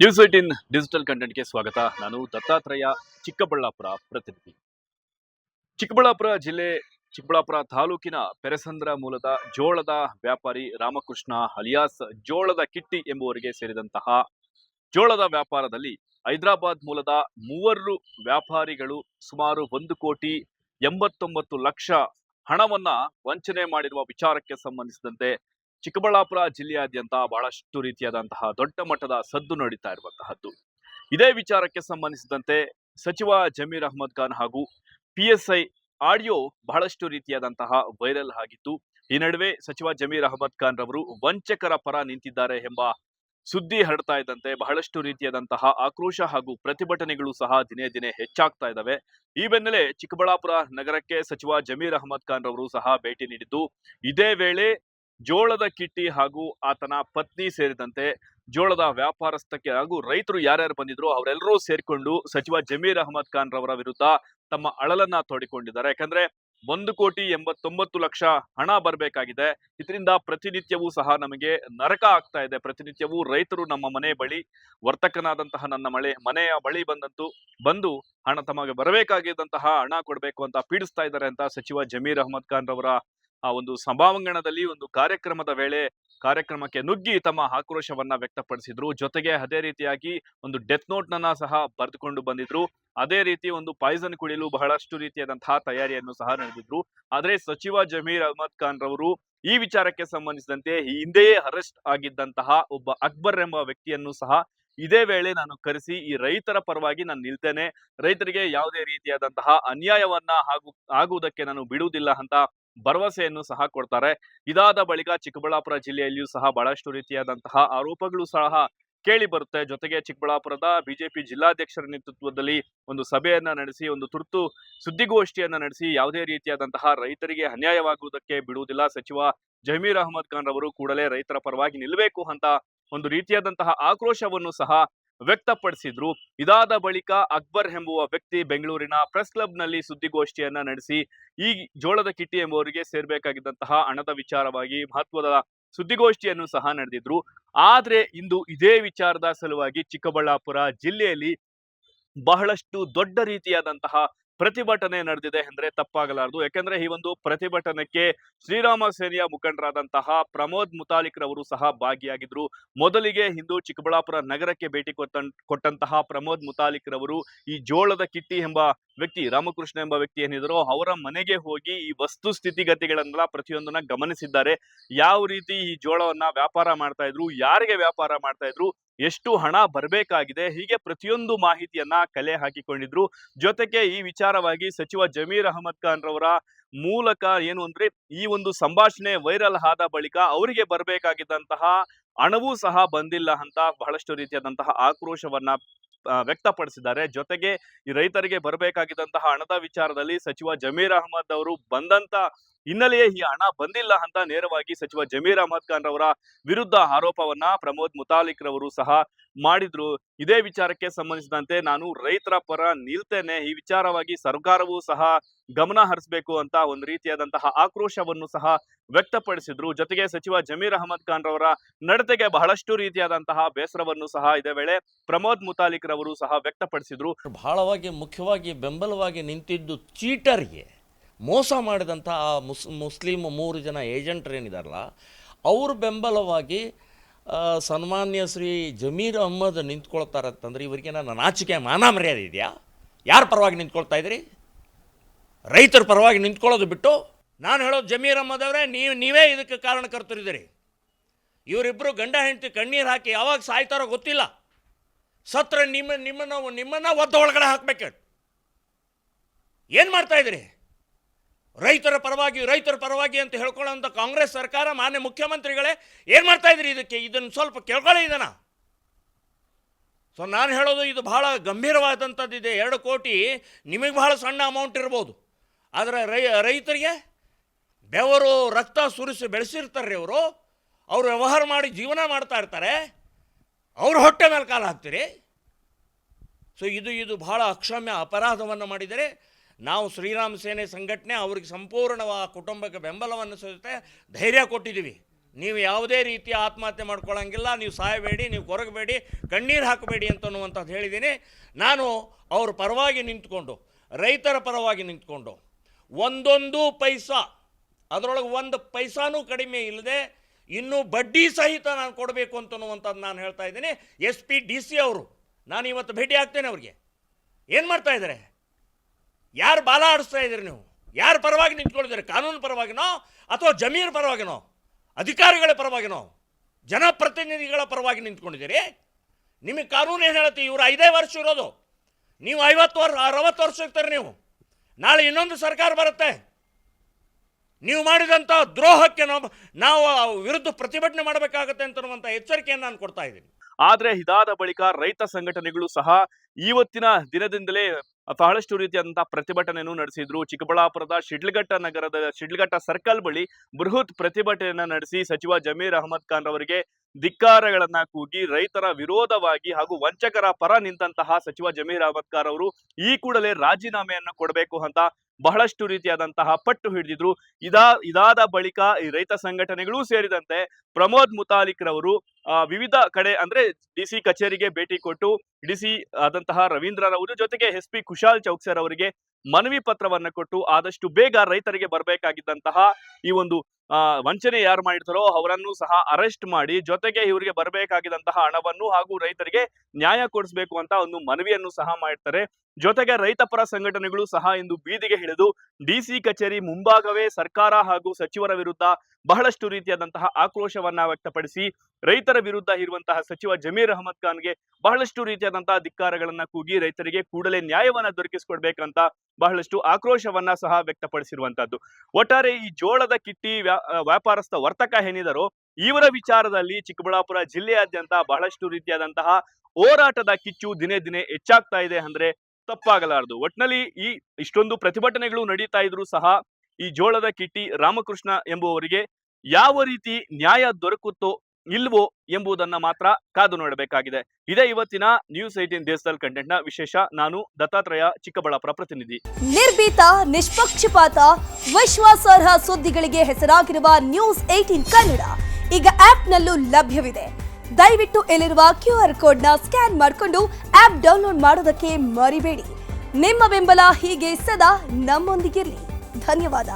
News eighteen digital ಕಂಟೆಂಟ್ಗೆ ಸ್ವಾಗತ. ನಾನು ದತ್ತಾತ್ರೇಯ ಚಿಕ್ಕಬಳ್ಳಾಪುರ ಪ್ರತಿನಿಧಿ. ಚಿಕ್ಕಬಳ್ಳಾಪುರ ಜಿಲ್ಲೆ ಚಿಕ್ಕಬಳ್ಳಾಪುರ ತಾಲೂಕಿನ ಪೆರಸಂದ್ರ ಮೂಲದ ಜೋಳದ ವ್ಯಾಪಾರಿ ರಾಮಕೃಷ್ಣ ಅಲಿಯಾಸ್ ಜೋಳದ ಕಿಟ್ಟಿ ಎಂಬುವರಿಗೆ ಸೇರಿದಂತಹ ಜೋಳದ ವ್ಯಾಪಾರದಲ್ಲಿ ಹೈದರಾಬಾದ್ ಮೂಲದ ಮೂವರು ವ್ಯಾಪಾರಿಗಳು ಸುಮಾರು ಒಂದು ಕೋಟಿ ಎಂಬತ್ತೊಂಬತ್ತು ಲಕ್ಷ ಹಣವನ್ನ ವಂಚನೆ ಮಾಡಿರುವ ವಿಚಾರಕ್ಕೆ ಸಂಬಂಧಿಸಿದಂತೆ ಚಿಕ್ಕಬಳ್ಳಾಪುರ ಜಿಲ್ಲೆಯಾದ್ಯಂತ ಬಹಳಷ್ಟು ರೀತಿಯಾದಂತಹ ದೊಡ್ಡ ಮಟ್ಟದ ಸದ್ದು ನಡೀತಾ ಇರುವಂತಹದ್ದು. ಇದೇ ವಿಚಾರಕ್ಕೆ ಸಂಬಂಧಿಸಿದಂತೆ ಸಚಿವ ಜಮೀರ್ ಅಹಮದ್ ಖಾನ್ ಹಾಗೂ ಪಿ ಎಸ್ ಐ ಆಡಿಯೋ ಬಹಳಷ್ಟು ರೀತಿಯಾದಂತಹ ವೈರಲ್ ಆಗಿತ್ತು. ಈ ನಡುವೆ ಸಚಿವ ಜಮೀರ್ ಅಹಮದ್ ಖಾನ್ ರವರು ವಂಚಕರ ಪರ ನಿಂತಿದ್ದಾರೆ ಎಂಬ ಸುದ್ದಿ ಹರಡ್ತಾ ಇದ್ದಂತೆ ಬಹಳಷ್ಟು ರೀತಿಯಾದಂತಹ ಆಕ್ರೋಶ ಹಾಗೂ ಪ್ರತಿಭಟನೆಗಳು ಸಹ ದಿನೇ ದಿನೇ ಹೆಚ್ಚಾಗ್ತಾ ಇದ್ದಾವೆ. ಈ ಬೆನ್ನಲ್ಲೇ ಚಿಕ್ಕಬಳ್ಳಾಪುರ ನಗರಕ್ಕೆ ಸಚಿವ ಜಮೀರ್ ಅಹಮದ್ ಖಾನ್ ರವರು ಸಹ ಭೇಟಿ ನೀಡಿದ್ದು, ಇದೇ ವೇಳೆ ಜೋಳದ ಕಿಟ್ಟಿ ಹಾಗೂ ಆತನ ಪತ್ನಿ ಸೇರಿದಂತೆ ಜೋಳದ ವ್ಯಾಪಾರಸ್ಥಕ್ಕೆ ಹಾಗೂ ರೈತರು ಯಾರ್ಯಾರು ಬಂದಿದ್ರು ಅವರೆಲ್ಲರೂ ಸೇರ್ಕೊಂಡು ಸಚಿವ ಜಮೀರ್ ಅಹಮದ್ ಖಾನ್ ರವರ ವಿರುದ್ಧ ತಮ್ಮ ಅಳಲನ್ನ ತೋಡಿಕೊಂಡಿದ್ದಾರೆ. ಯಾಕಂದ್ರೆ ಒಂದು ಕೋಟಿ ಎಂಬತ್ತೊಂಬತ್ತು ಲಕ್ಷ ಹಣ ಬರಬೇಕಾಗಿದೆ. ಇದರಿಂದ ಪ್ರತಿನಿತ್ಯವೂ ಸಹ ನಮಗೆ ನರಕ ಆಗ್ತಾ ಇದೆ. ಪ್ರತಿನಿತ್ಯವೂ ರೈತರು ನಮ್ಮ ಮನೆ ಬಳಿ, ವರ್ತಕನಾದಂತಹ ನನ್ನ ಮಳೆ, ಮನೆಯ ಬಳಿ ಬಂದಂತೂ, ಬಂದು ಹಣ ತಮಗೆ ಬರಬೇಕಾಗಿದ್ದಂತಹ ಹಣ ಕೊಡಬೇಕು ಅಂತ ಪೀಡಿಸ್ತಾ ಇದ್ದಾರೆ ಅಂತ ಸಚಿವ ಜಮೀರ್ ಅಹಮದ್ ಖಾನ್ ರವರ ಆ ಒಂದು ಸಭಾಂಗಣದಲ್ಲಿ ಒಂದು ಕಾರ್ಯಕ್ರಮದ ವೇಳೆ ಕಾರ್ಯಕ್ರಮಕ್ಕೆ ನುಗ್ಗಿ ತಮ್ಮ ಆಕ್ರೋಶವನ್ನ ವ್ಯಕ್ತಪಡಿಸಿದ್ರು. ಜೊತೆಗೆ ಅದೇ ರೀತಿಯಾಗಿ ಒಂದು ಡೆತ್ ನೋಟ್ ನನ್ನ ಸಹ ಬರೆದುಕೊಂಡು ಬಂದಿದ್ರು. ಅದೇ ರೀತಿ ಒಂದು ಪಾಯ್ಸನ್ ಕುಡಿಯಲು ಬಹಳಷ್ಟು ರೀತಿಯಾದಂತಹ ತಯಾರಿಯನ್ನು ಸಹ ನಡೆದಿದ್ರು. ಆದ್ರೆ ಸಚಿವ ಜಮೀರ್ ಅಹಮದ್ ಖಾನ್ ರವರು ಈ ವಿಚಾರಕ್ಕೆ ಸಂಬಂಧಿಸಿದಂತೆ ಹಿಂದೆಯೇ ಅರೆಸ್ಟ್ ಆಗಿದ್ದಂತಹ ಒಬ್ಬ ಅಕ್ಬರ್ ಎಂಬ ವ್ಯಕ್ತಿಯನ್ನು ಸಹ ಇದೇ ವೇಳೆ ನಾನು ಕರೆಸಿ ಈ ರೈತರ ಪರವಾಗಿ ನಾನು ನಿಲ್ತೇನೆ. ರೈತರಿಗೆ ಯಾವುದೇ ರೀತಿಯಾದಂತಹ ಅನ್ಯಾಯವನ್ನ ಹಾಗೂ ಆಗುವುದಕ್ಕೆ ನಾನು ಬಿಡುವುದಿಲ್ಲ ಅಂತ ಭರವಸೆಯನ್ನು ಸಹ ಕೊಡ್ತಾರೆ. ಇದಾದ ಬಳಿಕ ಚಿಕ್ಕಬಳ್ಳಾಪುರ ಜಿಲ್ಲೆಯಲ್ಲಿಯೂ ಸಹ ಬಹಳಷ್ಟು ರೀತಿಯಾದಂತಹ ಆರೋಪಗಳು ಸಹ ಕೇಳಿ ಬರುತ್ತೆ ಜೊತೆಗೆ ಚಿಕ್ಕಬಳ್ಳಾಪುರದ ಬಿಜೆಪಿ ಜಿಲ್ಲಾಧ್ಯಕ್ಷರ ನೇತೃತ್ವದಲ್ಲಿ ಒಂದು ಸಭೆಯನ್ನ ನಡೆಸಿ, ಒಂದು ತುರ್ತು ಸುದ್ದಿಗೋಷ್ಠಿಯನ್ನ ನಡೆಸಿ, ಯಾವುದೇ ರೀತಿಯಾದಂತಹ ರೈತರಿಗೆ ಅನ್ಯಾಯವಾಗುವುದಕ್ಕೆ ಬಿಡುವುದಿಲ್ಲ. ಸಚಿವ ಜಮೀರ್ ಅಹಮದ್ ಖಾನ್ ರವರು ಕೂಡಲೇ ರೈತರ ಪರವಾಗಿ ನಿಲ್ಲಬೇಕು ಅಂತ ಒಂದು ರೀತಿಯಾದಂತಹ ಆಕ್ರೋಶವನ್ನು ಸಹ ವ್ಯಕ್ತಪಡಿಸಿದ್ರು. ಇದಾದ ಬಳಿಕ ಅಕ್ಬರ್ ಎಂಬುವ ವ್ಯಕ್ತಿ ಬೆಂಗಳೂರಿನ ಪ್ರೆಸ್ ಕ್ಲಬ್ನಲ್ಲಿ ಸುದ್ದಿಗೋಷ್ಠಿಯನ್ನ ನಡೆಸಿ, ಈ ಜೋಳದ ಕಿಟ್ಟಿ ಎಂಬುವರಿಗೆ ಸೇರ್ಬೇಕಾಗಿದ್ದಂತಹ ಹಣದ ವಿಚಾರವಾಗಿ ಮಹತ್ವದ ಸುದ್ದಿಗೋಷ್ಠಿಯನ್ನು ಸಹ ನಡೆದಿದ್ರು. ಆದ್ರೆ ಇಂದು ಇದೇ ವಿಚಾರದ ಸಲುವಾಗಿ ಚಿಕ್ಕಬಳ್ಳಾಪುರ ಜಿಲ್ಲೆಯಲ್ಲಿ ಬಹಳಷ್ಟು ದೊಡ್ಡ ರೀತಿಯಾದಂತಹ ಪ್ರತಿಭಟನೆ ನಡೆದಿದೆ ಅಂದ್ರೆ ತಪ್ಪಾಗಲಾರದು. ಯಾಕಂದ್ರೆ ಈ ಒಂದು ಪ್ರತಿಭಟನೆಗೆ ಶ್ರೀರಾಮ ಸೇನೆಯ ಮುಖಂಡರಾದಂತಹ ಪ್ರಮೋದ್ ಮುತಾಲಿಕ್ ರವರು ಸಹ ಭಾಗಿಯಾಗಿದ್ರು. ಮೊದಲಿಗೆ ಹಿಂದೂ ಚಿಕ್ಕಬಳ್ಳಾಪುರ ನಗರಕ್ಕೆ ಭೇಟಿ ಕೊಟ್ಟ ಕೊಟ್ಟಂತಹ ಪ್ರಮೋದ್ ಮುತಾಲಿಕ್ ರವರು ಈ ಜೋಳದ ಕಿಟ್ಟಿ ಎಂಬ ವ್ಯಕ್ತಿ, ರಾಮಕೃಷ್ಣ ಎಂಬ ವ್ಯಕ್ತಿ ಏನಿದ್ರು, ಅವರ ಮನೆಗೆ ಹೋಗಿ ಈ ವಸ್ತು ಸ್ಥಿತಿಗತಿಗಳನ್ನೆಲ್ಲ ಪ್ರತಿಯೊಂದನ್ನ ಗಮನಿಸಿದ್ದಾರೆ. ಯಾವ ರೀತಿ ಈ ಜೋಳವನ್ನ ವ್ಯಾಪಾರ ಮಾಡ್ತಾ ಇದ್ರು, ಯಾರಿಗೆ ವ್ಯಾಪಾರ ಮಾಡ್ತಾ ಇದ್ರು ಎಷ್ಟು ಹಣ ಬರಬೇಕಾಗಿದೆ, ಹೀಗೆ ಪ್ರತಿಯೊಂದು ಮಾಹಿತಿಯನ್ನ ಕಲೆ ಹಾಕಿಕೊಂಡಿದ್ರು. ಜೊತೆಗೆ ಈ ವಿಚಾರವಾಗಿ ಸಚಿವ ಜಮೀರ್ ಅಹಮದ್ ಖಾನ್ ರವರ ಮೂಲಕ ಏನು ಅಂದ್ರೆ, ಈ ಒಂದು ಸಂಭಾಷಣೆ ವೈರಲ್ ಆದ ಬಳಿಕ ಅವರಿಗೆ ಬರಬೇಕಾಗಿದ್ದಂತಹ ಹಣವೂ ಸಹ ಬಂದಿಲ್ಲ ಅಂತ ಬಹಳಷ್ಟು ರೀತಿಯಾದಂತಹ ಆಕ್ರೋಶವನ್ನ ವ್ಯಕ್ತಪಡಿಸಿದ್ದಾರೆ. ಜೊತೆಗೆ ಈ ರೈತರಿಗೆ ಬರಬೇಕಾಗಿದ್ದಂತಹ ಹಣದ ವಿಚಾರದಲ್ಲಿ ಸಚಿವ ಜಮೀರ್ ಅಹಮದ್ ಅವರು ಬಂದಂತ ಹಿನ್ನೆಲೆಯೇ ಈ ಹಣ ಬಂದಿಲ್ಲ ಅಂತ ನೇರವಾಗಿ ಸಚಿವ ಜಮೀರ್ ಅಹಮದ್ ಖಾನ್ ರವರ ವಿರುದ್ಧ ಆರೋಪವನ್ನ ಪ್ರಮೋದ್ ಮುತಾಲಿಕ್ ರವರು ಸಹ ಮಾಡಿದ್ರು. ಇದೇ ವಿಚಾರಕ್ಕೆ ಸಂಬಂಧಿಸಿದಂತೆ ನಾನು ರೈತರ ಪರ ನಿಲ್ತೇನೆ. ಈ ವಿಚಾರವಾಗಿ ಸರ್ಕಾರವೂ ಸಹ ಗಮನ ಹರಿಸಬೇಕು ಅಂತ ಒಂದು ರೀತಿಯಾದಂತಹ ಆಕ್ರೋಶವನ್ನು ಸಹ ವ್ಯಕ್ತಪಡಿಸಿದ್ರು. ಜೊತೆಗೆ ಸಚಿವ ಜಮೀರ್ ಅಹಮದ್ ಖಾನ್ ರವರ ನಡತೆಗೆ ಬಹಳಷ್ಟು ರೀತಿಯಾದಂತಹ ಬೇಸರವನ್ನು ಸಹ ಇದೇ ವೇಳೆ ಪ್ರಮೋದ್ ಮುತಾಲಿಕ್ ರವರು ಸಹ ವ್ಯಕ್ತಪಡಿಸಿದ್ರು. ಬಹಳವಾಗಿ ಮುಖ್ಯವಾಗಿ ಬೆಂಬಲವಾಗಿ ನಿಂತಿದ್ದು ಚೀಟರ್ಗೆ ಮೋಸ ಮಾಡಿದಂಥ ಆ ಮುಸ್, ಮುಸ್ಲಿಂ ಮೂರು ಜನ ಏಜೆಂಟ್ರೇನಿದಾರಲ್ಲ ಅವ್ರ ಬೆಂಬಲವಾಗಿ ಸನ್ಮಾನ್ಯ ಶ್ರೀ ಜಮೀರ್ ಅಹ್ಮದ್ ನಿಂತ್ಕೊಳ್ತಾರಂತಂದ್ರೆ ಇವರಿಗೆ ನನ್ನ ನಾಚಿಕೆ ಮಾನ ಮರ್ಯಾದೆ ಇದೆಯಾ? ಯಾರ ಪರವಾಗಿ ನಿಂತ್ಕೊಳ್ತಾ ಇದ್ರಿ? ರೈತರ ಪರವಾಗಿ ನಿಂತ್ಕೊಳ್ಳೋದು ಬಿಟ್ಟು ನಾನು ಹೇಳೋದು ಜಮೀರ್ ಅಹ್ಮದ್ ಅವರೇ, ನೀವು, ನೀವೇ ಇದಕ್ಕೆ ಕಾರಣಕರ್ತರಿದ್ದೀರಿ ಇವರಿಬ್ಬರು ಗಂಡ, ಹೆಂಡತಿ, ಕಣ್ಣೀರು ಹಾಕಿ ಯಾವಾಗ ಸಾಯ್ತಾರೋ ಗೊತ್ತಿಲ್ಲ. ಸತ್ರ ನಿಮ್ಮ, ನಿಮ್ಮನ್ನು, ನಿಮ್ಮನ್ನ ಒದ್ದ ಒಳಗಡೆ ಹಾಕ್ಬೇಕು ಏನು ಮಾಡ್ತಾ ಇದ್ರಿ? ರೈತರ ಪರವಾಗಿ ರೈತರ ಪರವಾಗಿ ಅಂತ ಹೇಳ್ಕೊಳ್ಳೋಂಥ ಕಾಂಗ್ರೆಸ್ ಸರ್ಕಾರ, ಮಾನ್ಯ ಮುಖ್ಯಮಂತ್ರಿಗಳೇ, ಏನು ಮಾಡ್ತಾ ಇದ್ರಿ ಇದಕ್ಕೆ? ಇದನ್ನು ಸ್ವಲ್ಪ ಕೇಳ್ಕೊಳ್ಳಿ ಇದನ್ನ. ಸೊ ನಾನು ಹೇಳೋದು ಇದು ಬಹಳ ಗಂಭೀರವಾದಂಥದ್ದಿದೆ. ಎರಡು ಕೋಟಿ ನಿಮಗೆ ಬಹಳ ಸಣ್ಣ ಅಮೌಂಟ್ ಇರ್ಬೋದು. ಆದರೆ ರೈ, ರೈತರಿಗೆ ಬೆವರು, ರಕ್ತ ಸುರಿಸಿ ಬೆಳೆಸಿರ್ತಾರೆ ಅವರು ಅವರು ವ್ಯವಹಾರ ಮಾಡಿ ಜೀವನ ಮಾಡ್ತಾ ಇರ್ತಾರೆ. ಅವ್ರ ಹೊಟ್ಟೆ ಮೇಲೆ ಕಾಲ ಹಾಕ್ತೀರಿ. ಸೊ ಇದು ಇದು ಬಹಳ ಅಕ್ಷಮ್ಯ ಅಪರಾಧವನ್ನು ಮಾಡಿದರೆ ನಾವು ಶ್ರೀರಾಮ ಸೇನೆ ಸಂಘಟನೆ ಅವ್ರಿಗೆ ಸಂಪೂರ್ಣವಾದ ಕುಟುಂಬಕ್ಕೆ ಬೆಂಬಲವನ್ನು ಸಹಿತ ಧೈರ್ಯ ಕೊಟ್ಟಿದ್ದೀವಿ. ನೀವು ಯಾವುದೇ ರೀತಿಯ ಆತ್ಮಹತ್ಯೆ ಮಾಡ್ಕೊಳ್ಳೋಂಗಿಲ್ಲ. ನೀವು ಸಾಯಬೇಡಿ, ನೀವು ಕೊರಗಬೇಡಿ, ಕಣ್ಣೀರು ಹಾಕಬೇಡಿ ಅಂತನ್ನುವಂಥದ್ದು ಹೇಳಿದ್ದೀನಿ. ನಾನು ಅವ್ರ ಪರವಾಗಿ ನಿಂತ್ಕೊಂಡು, ರೈತರ ಪರವಾಗಿ ನಿಂತ್ಕೊಂಡು, ಒಂದೊಂದು ಪೈಸಾ, ಅದರೊಳಗೆ ಒಂದು ಪೈಸಾನೂ ಕಡಿಮೆ ಇಲ್ಲದೆ ಇನ್ನೂ ಬಡ್ಡಿ ಸಹಿತ ನಾನು ಕೊಡಬೇಕು ಅಂತನ್ನುವಂಥದ್ದು ನಾನು ಹೇಳ್ತಾ ಇದ್ದೀನಿ. ಎಸ್ ಪಿ, ಡಿ ಸಿ ಅವರು, ನಾನು ಇವತ್ತು ಭೇಟಿ ಆಗ್ತೇನೆ ಅವ್ರಿಗೆ. ಏನು ಮಾಡ್ತಾ ಇದ್ದಾರೆ? ಯಾರು ಬಾಲ ಆಡಿಸ್ತಾ ಇದ್ದೀರಿ ನೀವು? ಯಾರ ಪರವಾಗಿ ನಿಂತ್ಕೊಳ್ತೀರಿ ಕಾನೂನು ಪರವಾಗಿನೋ ಅಥವಾ ಜಮೀನು ಪರವಾಗಿನೋ? ಅಧಿಕಾರಿಗಳ ಪರವಾಗಿನೋ? ಜನಪ್ರತಿನಿಧಿಗಳ ಪರವಾಗಿ ನಿಂತ್ಕೊಂಡಿದ್ದೀರಿ? ನಿಮಗೆ ಕಾನೂನು ಏನು ಹೇಳುತ್ತೆ? ಇವರು ಐದೇ ವರ್ಷ ಇರೋದು. ನೀವು ಐವತ್ತು ವರ್ಷ ಅರವತ್ತು ವರ್ಷ ಇರ್ತಾರೆ ನೀವು. ನಾಳೆ ಇನ್ನೊಂದು ಸರ್ಕಾರ ಬರುತ್ತೆ. ನೀವು ಮಾಡಿದಂಥ ದ್ರೋಹಕ್ಕೆ ನಾವು ವಿರುದ್ಧ ಪ್ರತಿಭಟನೆ ಮಾಡಬೇಕಾಗತ್ತೆ ಅಂತನ್ನುವಂಥ ಎಚ್ಚರಿಕೆಯನ್ನು ನಾನು ಕೊಡ್ತಾ ಇದ್ದೀನಿ. ಆದರೆ ಇದಾದ ಬಳಿಕ ರೈತ ಸಂಘಟನೆಗಳು ಸಹ ಇವತ್ತಿನ ದಿನದಿಂದಲೇ ಬಹಳಷ್ಟು ರೀತಿಯಾದಂತಹ ಪ್ರತಿಭಟನೆಯನ್ನು ನಡೆಸಿದ್ರು. ಚಿಕ್ಕಬಳ್ಳಾಪುರದ ಶಿಡ್ಲಘಟ್ಟ ನಗರದ ಶಿಡ್ಲಘಟ್ಟ ಸರ್ಕಲ್ ಬಳಿ ಬೃಹತ್ ಪ್ರತಿಭಟನೆಯನ್ನ ನಡೆಸಿ ಸಚಿವ ಜಮೀರ್ ಅಹಮದ್ ಖಾನ್ ರವರಿಗೆ ಧಿಕ್ಕಾರಗಳನ್ನ ಕೂಗಿ ರೈತರ ವಿರೋಧವಾಗಿ ಹಾಗೂ ವಂಚಕರ ಪರ ನಿಂತಹ ಸಚಿವ ಜಮೀರ್ ಅಹಮದ್ ಖಾನ್ ಅವರು ಈ ಕೂಡಲೇ ರಾಜೀನಾಮೆಯನ್ನು ಕೊಡಬೇಕು ಅಂತ ಬಹಳಷ್ಟು ರೀತಿಯಾದಂತಹ ಪಟ್ಟು ಹಿಡಿದಿದ್ರು. ಇದಾ, ಇದಾದ ಬಳಿಕ ಈ ರೈತ ಸಂಘಟನೆಗಳೂ ಸೇರಿದಂತೆ ಪ್ರಮೋದ್ ಮುತಾಲಿಕ್ ರವರು ವಿವಿಧ ಕಡೆ ಅಂದ್ರೆ ಡಿಸಿ ಕಚೇರಿಗೆ ಭೇಟಿ ಕೊಟ್ಟು ಡಿಸಿ ಆದಂತಹ ರವೀಂದ್ರರವರು ಜೊತೆಗೆ ಎಸ್ ಪಿ ಕುಶಾಲ್ ಚೌಕ್ಸರ್ ಅವರಿಗೆ ಮನವಿ ಪತ್ರವನ್ನ ಕೊಟ್ಟು ಆದಷ್ಟು ಬೇಗ ರೈತರಿಗೆ ಬರಬೇಕಾಗಿದ್ದಂತಹ ಈ ಒಂದು ಆ, ವಂಚನೆ ಯಾರು ಮಾಡಿರ್ತಾರೋ ಅವರನ್ನು ಸಹ ಅರೆಸ್ಟ್ ಮಾಡಿ ಜೊತೆಗೆ ಇವರಿಗೆ ಬರಬೇಕಾಗಿದ್ದಂತಹ ಹಣವನ್ನು ಹಾಗೂ ರೈತರಿಗೆ ನ್ಯಾಯ ಕೊಡಿಸಬೇಕು ಅಂತ ಒಂದು ಮನವಿಯನ್ನು ಸಹ ಮಾಡ್ತಾರೆ. ಜೊತೆಗೆ ರೈತ ಪರ ಸಂಘಟನೆಗಳು ಸಹ ಇಂದು ಬೀದಿಗೆ ಹಿಡಿದು ಡಿಸಿ ಕಚೇರಿ ಮುಂಭಾಗವೇ ಸರ್ಕಾರ ಹಾಗೂ ಸಚಿವರ ವಿರುದ್ಧ ಬಹಳಷ್ಟು ರೀತಿಯಾದಂತಹ ಆಕ್ರೋಶವನ್ನ ವ್ಯಕ್ತಪಡಿಸಿ ರೈತರ ವಿರುದ್ಧ ಇರುವಂತಹ ಸಚಿವ ಜಮೀರ್ ಅಹಮದ್ ಖಾನ್ಗೆ ಬಹಳಷ್ಟು ರೀತಿಯಾದಂತಹ ಧಿಕ್ಕಾರಗಳನ್ನ ಕೂಗಿ ರೈತರಿಗೆ ಕೂಡಲೇ ನ್ಯಾಯವನ್ನ ದೊರಕಿಸಿಕೊಡ್ಬೇಕಂತ ಬಹಳಷ್ಟು ಆಕ್ರೋಶವನ್ನ ಸಹ ವ್ಯಕ್ತಪಡಿಸಿರುವಂತದ್ದು ಒಟ್ಟಾರೆ ಈ ಜೋಳದ ಕಿಟ್ಟಿ ವ್ಯಾಪಾರಸ್ಥ ವರ್ತಕ ಏನಿದಾರೋ, ಇವರ ವಿಚಾರದಲ್ಲಿ ಚಿಕ್ಕಬಳ್ಳಾಪುರ ಜಿಲ್ಲೆಯಾದ್ಯಂತ ಬಹಳಷ್ಟು ರೀತಿಯಾದಂತಹ ಹೋರಾಟದ ಕಿಚ್ಚು ದಿನೇ ದಿನೇ ಹೆಚ್ಚಾಗ್ತಾ ಇದೆ ಅಂದ್ರೆ ತಪ್ಪಾಗಲಾರದು. ಒಟ್ನಲ್ಲಿ ಈ ಇಷ್ಟೊಂದು ಪ್ರತಿಭಟನೆಗಳು ನಡೀತಾ ಇದ್ರು ಸಹ ಈ ಜೋಳದ ಕಿಟ್ಟಿ ರಾಮಕೃಷ್ಣ ಎಂಬುವರಿಗೆ ಯಾವ ರೀತಿ ನ್ಯಾಯ ದೊರಕುತ್ತೋ ಇಲ್ವೋ ಎಂಬುದನ್ನ ಮಾತ್ರ ಕಾದು ನೋಡಬೇಕಾಗಿದೆ. ಇದೇ ಇವತ್ತಿನ ನ್ಯೂಸ್ ಏಟೀನ್ ದೇಶದಲ್ಲಿ ಕಂಟೆಂಟ್ನ ವಿಶೇಷ ನಾನು ದತ್ತಾತ್ರೇಯ, ಚಿಕ್ಕಬಳ್ಳಾಪುರ ಪ್ರತಿನಿಧಿ. ನಿರ್ಭೀತ, ನಿಷ್ಪಕ್ಷಪಾತ, ವಿಶ್ವಾಸಾರ್ಹ ಸುದ್ದಿಗಳಿಗೆ ಹೆಸರಾಗಿರುವ ನ್ಯೂಸ್ ಏಟೀನ್ ಕನ್ನಡ ಈಗ ಆಪ್ನಲ್ಲೂ ಲಭ್ಯವಿದೆ. ದಯವಿಟ್ಟು ಇಲ್ಲಿರುವ ಕ್ಯೂ ಆರ್ ಕೋಡ್ನ ಸ್ಕ್ಯಾನ್ ಮಾಡಿಕೊಂಡು ಆಪ್ ಡೌನ್ಲೋಡ್ ಮಾಡೋದಕ್ಕೆ ಮರಿಬೇಡಿ. ನಿಮ್ಮ ಬೆಂಬಲ ಹೀಗೆ ಸದಾ ನಮ್ಮೊಂದಿಗಿರಲಿ. ಧನ್ಯವಾದ.